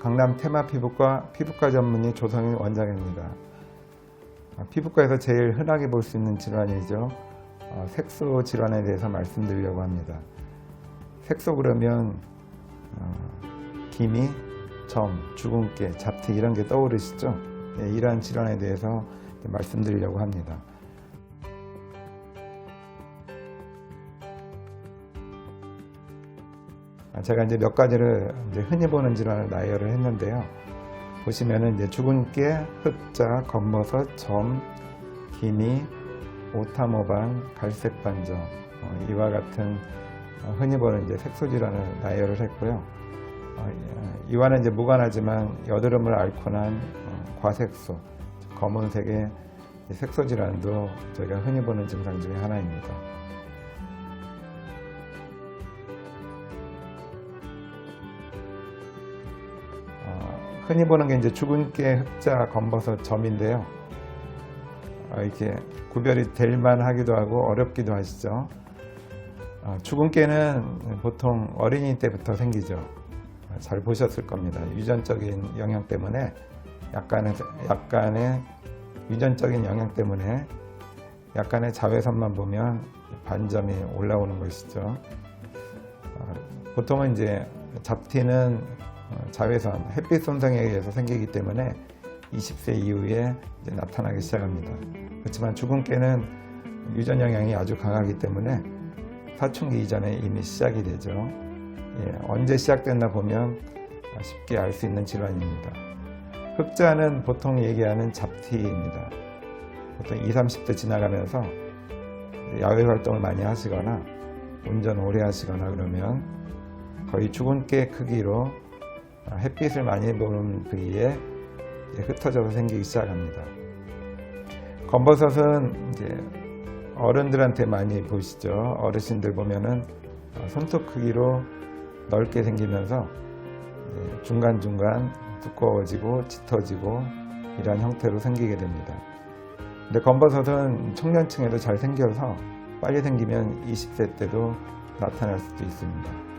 강남 테마 피부과 피부과 전문의 조성일 원장입니다. 아, 피부과에서 제일 흔하게 볼 수 있는 질환이죠. 어, 색소 질환에 대해서 말씀드리려고 합니다. 색소 그러면 어, 기미, 점, 주근깨, 잡티 이런 게 떠오르시죠? 네, 이러한 질환에 대해서 말씀드리려고 합니다. 제가 이제 몇 가지를 이제 흔히 보는 질환을 나열을 했는데요. 보시면은 이제 주근깨, 흑자, 겉버섯, 점, 기미, 오타모방, 갈색 반점 어, 이와 같은 어, 흔히 보는 이제 색소 질환을 나열을 했고요. 어, 예, 이와는 이제 무관하지만 여드름을 앓고 난 어, 과색소, 검은색의 이 색소 질환도 저희가 흔히 보는 증상 중에 하나입니다. 흔히 보는 게 이제 주근깨, 흑자, 검버섯, 점인데요. 어, 이렇게 구별이 될 만하기도 하고 어렵기도 하시죠. 어, 주근깨는 보통 어린이 때부터 생기죠. 어, 잘 보셨을 겁니다. 유전적인 영향 때문에 약간의, 약간의 유전적인 영향 때문에 약간의 자외선만 보면 반점이 올라오는 것이죠. 어, 보통은 이제 잡티는 어, 자외선, 햇빛 손상에 의해서 생기기 때문에 20세 이후에 나타나기 시작합니다. 그렇지만 주근깨는 유전 영향이 아주 강하기 때문에 사춘기 이전에 이미 시작이 되죠. 예, 언제 시작됐나 보면 쉽게 알 수 있는 질환입니다. 흑자는 보통 얘기하는 잡티입니다. 보통 20, 30대 지나가면서 야외 활동을 많이 하시거나 운전 오래 하시거나 그러면 거의 주근깨 크기로 햇빛을 많이 보는 부위에 흩어져서 생기기 시작합니다. 검버섯은 이제 어른들한테 많이 보시죠. 어르신들 보면은 어, 손톱 크기로 넓게 생기면서 이제 중간중간 두꺼워지고 짙어지고 이러한 형태로 생기게 됩니다. 근데 검버섯은 청년층에도 잘 생겨서 빨리 생기면 20세 때도 나타날 수도 있습니다.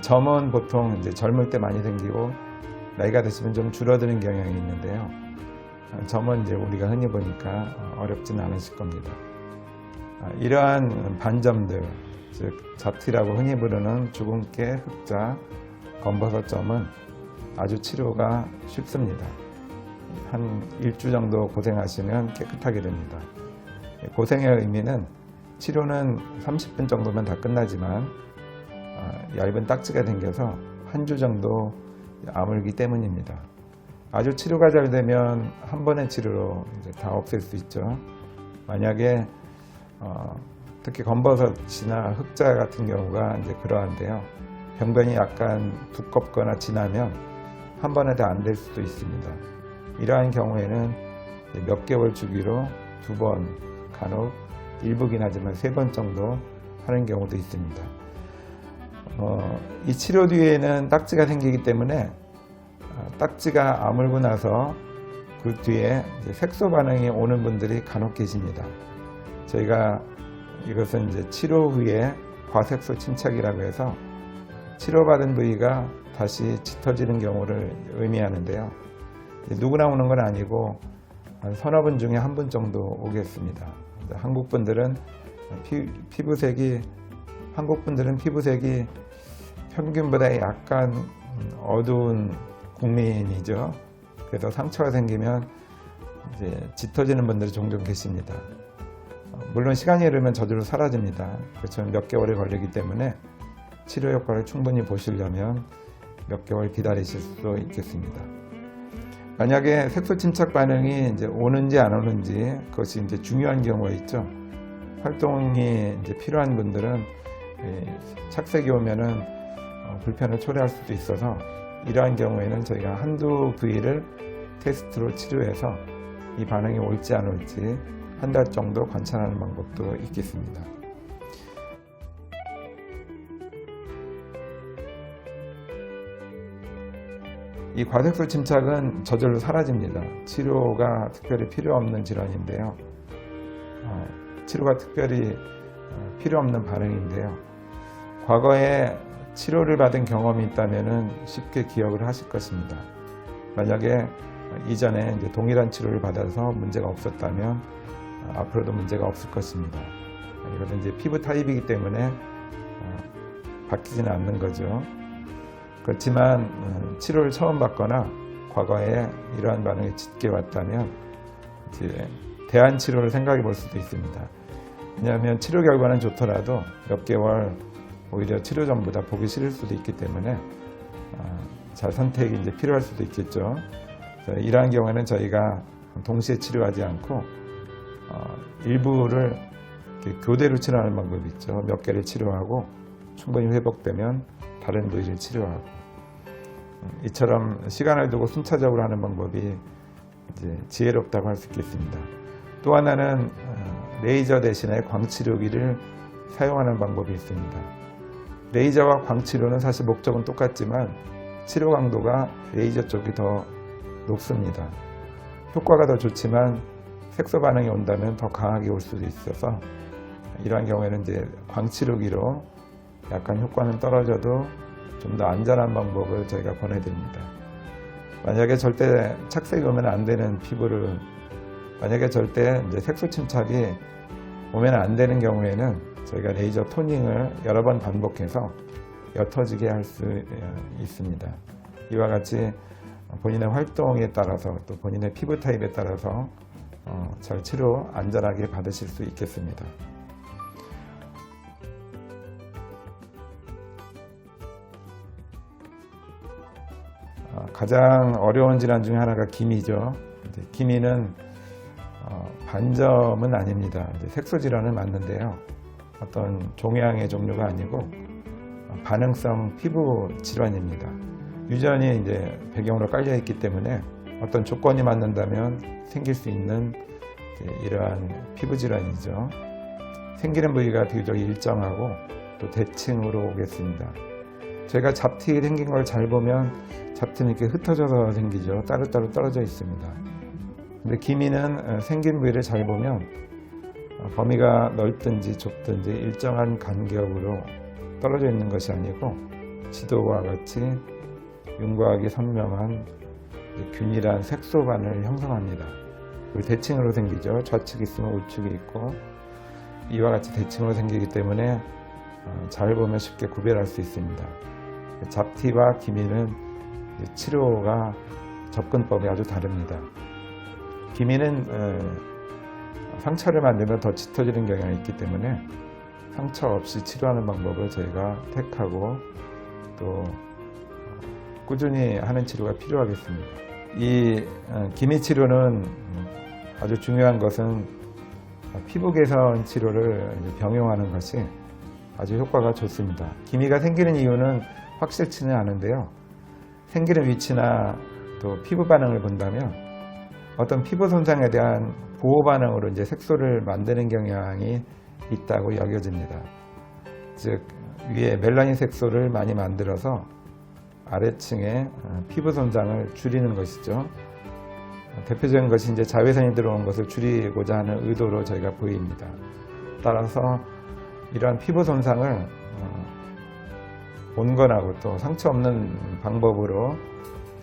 점은 보통 이제 젊을 때 많이 생기고 나이가 드시면 좀 줄어드는 경향이 있는데요. 아, 점은 이제 우리가 흔히 보니까 어, 어렵지는 않으실 겁니다. 아, 이러한 반점들, 즉 잡티라고 흔히 부르는 주근깨, 흑자, 검버섯 점은 아주 치료가 쉽습니다. 한 일주 정도 고생하시면 깨끗하게 됩니다. 고생의 의미는 치료는 30분 정도면 다 끝나지만 아, 얇은 딱지가 생겨서 한 주 정도 아물기 때문입니다. 아주 치료가 잘 되면 한 번의 치료로 다 없앨 수 있죠. 만약에 어, 특히 검버섯이나 흑자 같은 경우가 이제 그러한데요. 병변이 약간 두껍거나 진하면 한 번에 다 안 될 수도 있습니다. 이러한 경우에는 몇 개월 주기로 두 번, 간혹 일부긴 하지만 세 번 정도 하는 경우도 있습니다. 어, 이 치료 뒤에는 딱지가 생기기 때문에 어, 딱지가 아물고 나서 그 뒤에 색소 반응이 오는 분들이 간혹 계십니다. 저희가 이것은 이제 치료 후에 과색소 침착이라고 해서 치료받은 부위가 다시 짙어지는 경우를 의미하는데요. 누구나 오는 건 아니고 한 서너 분 중에 한 분 정도 오겠습니다. 한국 분들은 피, 피부색이 한국 분들은 피부색이 평균보다 약간 어두운 국민이죠. 그래서 상처가 생기면 이제 짙어지는 분들이 종종 계십니다. 물론 시간이 흐르면 저절로 사라집니다. 그렇지만 몇 개월이 걸리기 때문에 치료 효과를 충분히 보시려면 몇 개월 기다리실 수도 있겠습니다. 만약에 색소 침착 반응이 이제 오는지 안 오는지 그것이 이제 중요한 경우가 있죠. 활동이 이제 필요한 분들은 예, 착색이 오면은 어, 불편을 초래할 수도 있어서 이러한 경우에는 저희가 한두 부위를 테스트로 치료해서 이 반응이 올지 안 올지 한 달 정도 관찰하는 방법도 있겠습니다. 이 과색소 침착은 저절로 사라집니다. 치료가 특별히 필요 없는 질환인데요. 어, 치료가 특별히 어, 필요 없는 반응인데요. 과거에 치료를 받은 경험이 있다면 쉽게 기억을 하실 것입니다. 만약에 이전에 동일한 치료를 받아서 문제가 없었다면 앞으로도 문제가 없을 것입니다. 이것은 이제 피부 타입이기 때문에 어, 바뀌지는 않는 거죠. 그렇지만 어, 치료를 처음 받거나 과거에 이러한 반응이 짙게 왔다면 이제 대안 치료를 생각해 볼 수도 있습니다. 왜냐하면 치료 결과는 좋더라도 몇 개월 오히려 치료 전보다 보기 싫을 수도 있기 때문에 어, 잘 선택이 이제 필요할 수도 있겠죠. 이러한 경우에는 저희가 동시에 치료하지 않고 어, 일부를 교대로 치료하는 방법이 있죠. 몇 개를 치료하고 충분히 회복되면 다른 부위를 치료하고 음, 이처럼 시간을 두고 순차적으로 하는 방법이 이제 지혜롭다고 할 수 있겠습니다. 또 하나는 어, 레이저 대신에 광치료기를 사용하는 방법이 있습니다. 레이저와 광치료는 사실 목적은 똑같지만 치료 강도가 레이저 쪽이 더 높습니다. 효과가 더 좋지만 색소 반응이 온다면 더 강하게 올 수도 있어서 이러한 경우에는 이제 광치료기로 약간 효과는 떨어져도 좀 더 안전한 방법을 저희가 권해드립니다. 만약에 절대 착색이 오면 안 되는 피부를 만약에 절대 이제 색소 침착이 오면 안 되는 경우에는 저희가 레이저 토닝을 여러 번 반복해서 옅어지게 할 수 있습니다. 이와 같이 본인의 활동에 따라서 또 본인의 피부 타입에 따라서 어, 잘 치료 안전하게 받으실 수 있겠습니다. 어, 가장 어려운 질환 중에 하나가 기미죠. 기미는 어, 반점은 아닙니다. 색소 질환은 맞는데요. 어떤 종양의 종류가 아니고 어, 반응성 피부 질환입니다. 유전이 이제 배경으로 깔려 있기 때문에 어떤 조건이 맞는다면 생길 수 있는 이러한 피부 질환이죠. 생기는 부위가 비교적 일정하고 또 대칭으로 오겠습니다. 제가 잡티 생긴 걸 잘 보면 잡티는 이렇게 흩어져서 생기죠. 따로따로 떨어져 있습니다. 근데 기미는 어, 생긴 부위를 잘 보면 어, 범위가 넓든지 좁든지 일정한 간격으로 떨어져 있는 것이 아니고 지도와 같이 윤곽이 선명한 균일한 색소반을 형성합니다. 그리고 대칭으로 생기죠. 좌측이 있으면 우측이 있고 이와 같이 대칭으로 생기기 때문에 어, 잘 보면 쉽게 구별할 수 있습니다. 잡티와 기미는 치료가 접근법이 아주 다릅니다. 기미는 어, 상처를 만들면 더 짙어지는 경향이 있기 때문에 상처 없이 치료하는 방법을 저희가 택하고 또 어, 꾸준히 하는 치료가 필요하겠습니다. 이 어, 기미 치료는 아주 중요한 것은 피부 개선 치료를 병용하는 것이 아주 효과가 좋습니다. 기미가 생기는 이유는 확실치는 않은데요. 생기는 위치나 또 피부 반응을 본다면 어떤 피부 손상에 대한 보호 반응으로 이제 색소를 만드는 경향이 있다고 여겨집니다. 즉 위에 멜라닌 색소를 많이 만들어서 아래층에 피부 손상을 줄이는 것이죠. 대표적인 것이 이제 자외선이 들어온 것을 줄이고자 하는 의도로 저희가 보입니다. 따라서 이러한 피부 손상을 어, 온건하고 또 상처 없는 방법으로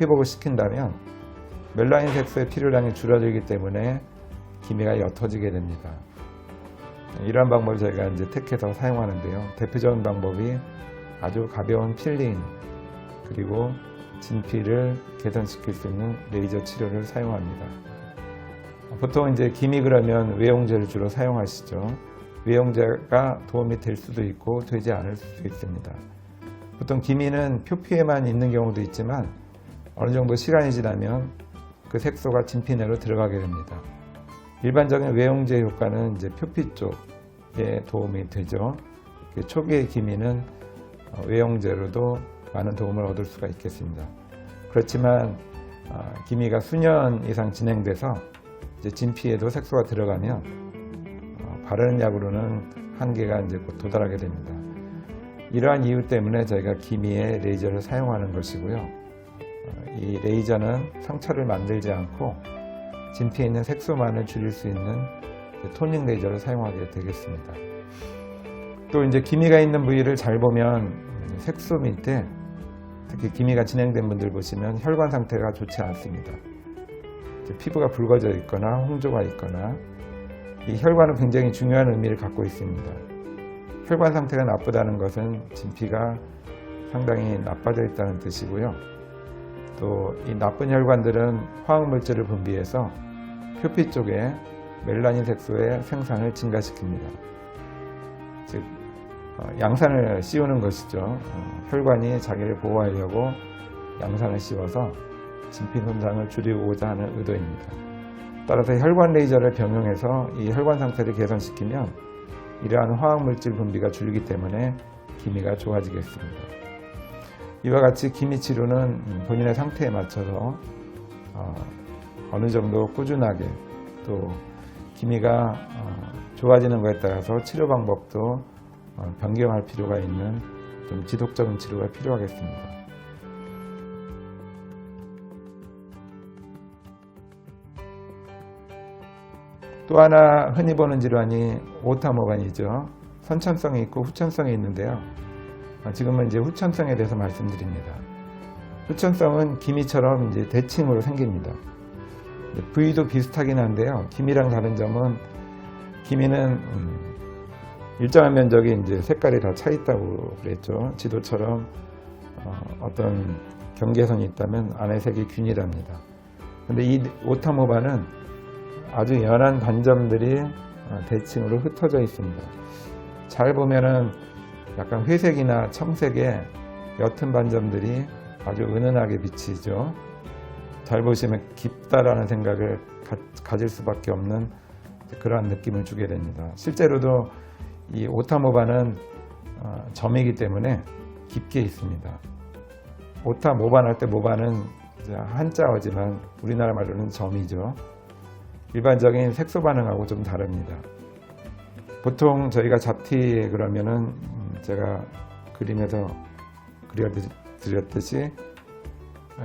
회복을 시킨다면 멜라닌 색소의 필요량이 줄어들기 때문에 기미가 옅어지게 됩니다. 이러한 방법을 저희가 이제 택해서 사용하는데요. 대표적인 방법이 아주 가벼운 필링 그리고 진피를 개선시킬 수 있는 레이저 치료를 사용합니다. 보통 이제 기미 그러면 외용제를 주로 사용하시죠. 외용제가 도움이 될 수도 있고 되지 않을 수도 있습니다. 보통 기미는 표피에만 있는 경우도 있지만 어느 정도 시간이 지나면 그 색소가 진피 내로 들어가게 됩니다. 일반적인 외용제 효과는 이제 표피 쪽에 도움이 되죠. 초기의 기미는 어, 외용제로도 많은 도움을 얻을 수가 있겠습니다. 그렇지만 어, 기미가 수년 이상 진행돼서 이제 진피에도 색소가 들어가면 어, 바르는 약으로는 한계가 이제 곧 도달하게 됩니다. 이러한 이유 때문에 저희가 기미에 레이저를 사용하는 것이고요. 어, 이 레이저는 상처를 만들지 않고 진피에 있는 색소만을 줄일 수 있는 토닝 레이저를 사용하게 되겠습니다. 또 이제 기미가 있는 부위를 잘 보면 색소 밑에 특히 기미가 진행된 분들 보시면 혈관 상태가 좋지 않습니다. 피부가 붉어져 있거나 홍조가 있거나 이 혈관은 굉장히 중요한 의미를 갖고 있습니다. 혈관 상태가 나쁘다는 것은 진피가 상당히 나빠져 있다는 뜻이고요. 또 이 나쁜 혈관들은 화학 물질을 분비해서 표피 쪽에 멜라닌 색소의 생산을 증가시킵니다. 즉 어, 양산을 씌우는 것이죠. 어, 혈관이 자기를 보호하려고 양산을 씌워서 진피 손상을 줄이고자 하는 의도입니다. 따라서 혈관 레이저를 병용해서 이 혈관 상태를 개선시키면 이러한 화학 물질 분비가 줄기 때문에 기미가 좋아지겠습니다. 이와 같이 기미 치료는 음, 본인의 상태에 맞춰서 어, 어느 정도 꾸준하게 또 기미가 어, 좋아지는 것에 따라서 치료 방법도 어, 변경할 필요가 있는 좀 지속적인 치료가 필요하겠습니다. 또 하나 흔히 보는 질환이 오타모반이죠. 선천성이 있고 후천성이 있는데요. 아, 지금은 이제 후천성에 대해서 말씀드립니다. 후천성은 기미처럼 이제 대칭으로 생깁니다. 부위도 비슷하긴 한데요. 기미랑 다른 점은 기미는 음, 일정한 면적이 이제 색깔이 다 차 있다고 그랬죠. 지도처럼 어, 떤 경계선이 있다면 안에 색이 균일합니다. 근데 이 오타모바는 아주 연한 반점들이 어, 대칭으로 흩어져 있습니다. 잘 보면은 약간 회색이나 청색의 옅은 반점들이 아주 은은하게 비치죠. 잘 보시면 깊다라는 생각을 가, 질 수밖에 없는 그러한 느낌을 주게 됩니다. 실제로도 이 오타모반은 어, 점이기 때문에 깊게 있습니다. 오타 모반 할때 이제 한자어지만 우리나라 말로는 점이죠. 일반적인 색소 반응하고 좀 다릅니다. 보통 저희가 잡티 그러면은 음, 제가 그림에서 그려드렸듯이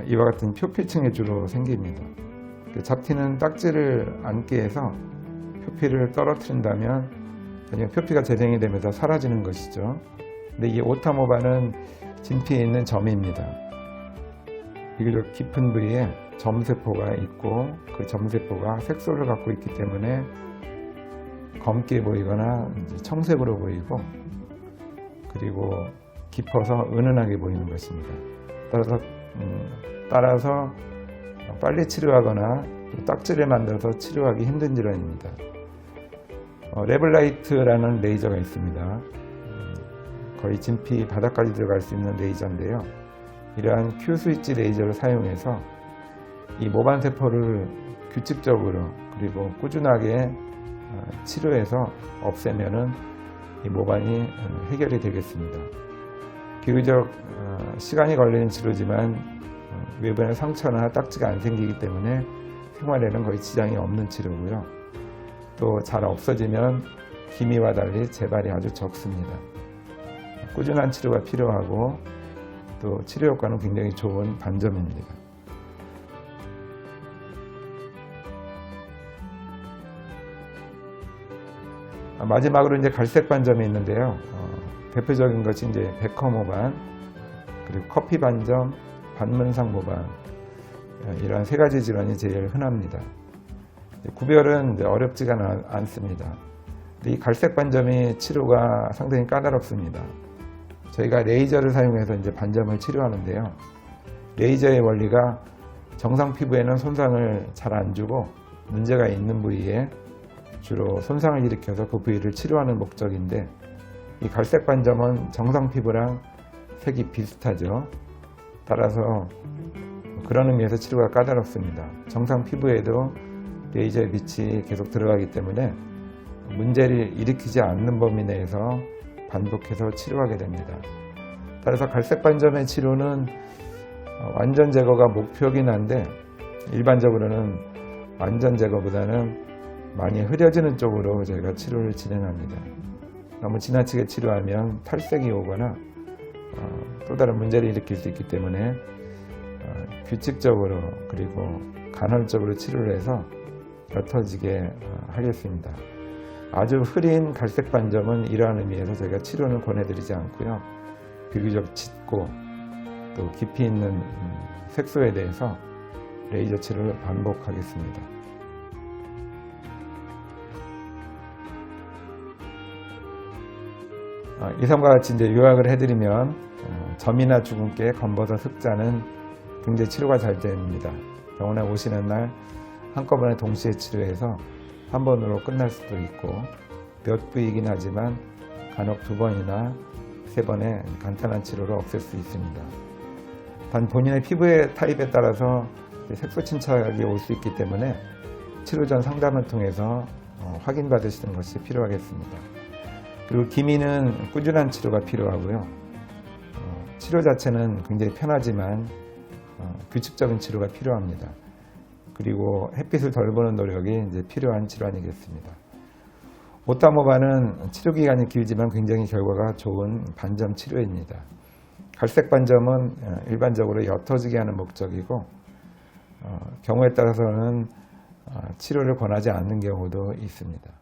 이와 같은 표피층에 주로 생깁니다. 그 잡티는 딱지를 앉게 해서 표피를 떨어뜨린다면 표피가 재생이 되면서 사라지는 것이죠. 근데 이 오타모바는 진피에 있는 점입니다. 비교적 깊은 부위에 점세포가 있고 그 점세포가 색소를 갖고 있기 때문에 검게 보이거나 청색으로 보이고 그리고 깊어서 은은하게 보이는 것입니다. 따라서 음, 따라서 빨리 치료하거나 딱지를 만들어서 치료하기 힘든 질환입니다. 어, 레블라이트라는 레이저가 있습니다. 음, 거의 진피 바닥까지 들어갈 수 있는 레이저인데요. 이러한 Q 스위치 레이저를 사용해서 이 모반 세포를 규칙적으로 그리고 꾸준하게 어, 치료해서 없애면은 이 모반이 어, 해결이 되겠습니다. 비교적 어, 시간이 걸리는 치료지만 외부에 상처나 딱지가 안 생기기 때문에 생활에는 거의 지장이 없는 치료고요. 또 잘 없어지면 기미와 달리 재발이 아주 적습니다. 꾸준한 치료가 필요하고 또 치료 효과는 굉장히 좋은 반점입니다. 마지막으로 이제 갈색 반점이 있는데요. 어, 대표적인 것이 이제 백허 모반, 그리고 커피 반점, 반문상 모반 어, 이러한 세 가지 질환이 제일 흔합니다. 구별은 어렵지가 않습니다. 이 갈색 반점이 치료가 상당히 까다롭습니다. 저희가 레이저를 사용해서 이제 반점을 치료하는데요. 레이저의 원리가 정상 피부에는 손상을 잘 안 주고 문제가 있는 부위에 주로 손상을 일으켜서 그 부위를 치료하는 목적인데 이 갈색 반점은 정상 피부랑 색이 비슷하죠. 따라서 그런 의미에서 치료가 까다롭습니다. 정상 피부에도 레이저의 빛이 계속 들어가기 때문에 문제를 일으키지 않는 범위 내에서 반복해서 치료하게 됩니다. 따라서 갈색 반점의 치료는 완전 제거가 목표긴 한데 일반적으로는 완전 제거보다는 많이 흐려지는 쪽으로 저희가 치료를 진행합니다. 너무 지나치게 치료하면 탈색이 오거나 어, 또 다른 문제를 일으킬 수 있기 때문에 어, 규칙적으로 그리고 간헐적으로 치료를 해서 옅어지게 어, 하겠습니다. 아주 흐린 갈색 반점은 이러한 의미에서 저희가 치료는 권해드리지 않고요. 비교적 짙고 또 깊이 있는 음, 색소에 대해서 레이저 치료를 반복하겠습니다. 이성과 같이 이제 요약을 해드리면 어, 점이나 주근깨, 검버섯, 흑자는 굉장히 치료가 잘 됩니다. 병원에 오시는 날 한꺼번에 동시에 치료해서 한 번으로 끝날 수도 있고 몇 부이긴 하지만 간혹 두 번이나 세 번의 간단한 치료로 없앨 수 있습니다. 단 본인의 피부의 타입에 따라서 색소 침착이 올 수 있기 때문에 치료 전 상담을 통해서 어, 확인받으시는 것이 필요하겠습니다. 그리고 기미는 꾸준한 치료가 필요하고요. 어, 치료 자체는 굉장히 편하지만 어, 규칙적인 치료가 필요합니다. 그리고 햇빛을 덜 보는 노력이 이제 필요한 질환이겠습니다. 오타모바는 치료 기간이 길지만 굉장히 결과가 좋은 반점 치료입니다. 갈색 반점은 어, 일반적으로 옅어지게 하는 목적이고 어, 경우에 따라서는 어, 치료를 권하지 않는 경우도 있습니다.